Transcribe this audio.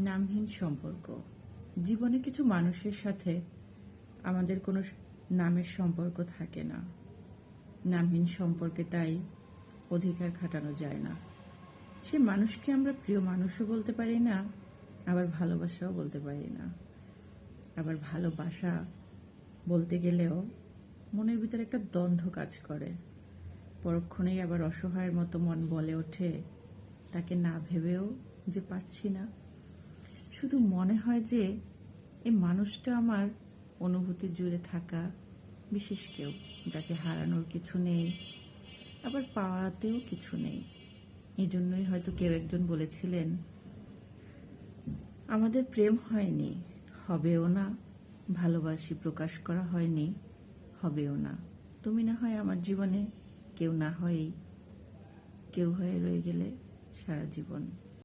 নামহীন সম্পর্ক। জীবনে কিছু মানুষের সাথে আমাদের কোনো নামের সম্পর্ক থাকে না। নামহীন সম্পর্কে তাই অধিকার খাটানো যায় না। সে মানুষকে আমরা প্রিয় মানুষও বলতে পারি না, আবার ভালোবাসাও বলতে পারি না। আবার ভালোবাসা বলতে গেলেও মনের ভিতরে একটা দ্বন্দ্ব কাজ করে। পরক্ষণেই আবার অসহায়ের মতো মন বলে ওঠে, তাকে না ভেবেও যে পারছি না। শুধু মনে হয় যে এই মানুষটা আমার অনুভূতি জুড়ে থাকা বিশেষ কেউ, যাকে হারানোর কিছু নেই, আবার পাওয়াতেও কিছু নেই। এই জন্যই হয়তো কেউ একজন বলেছিলেন, আমাদের প্রেম হয়নি, হবেও না, ভালোবাসি প্রকাশ করা হয়নি, হবেও না। তুমি না হয় আমার জীবনে কেউ না হয়েই, কেউ হয়ে রয়ে গেলে সারা জীবন।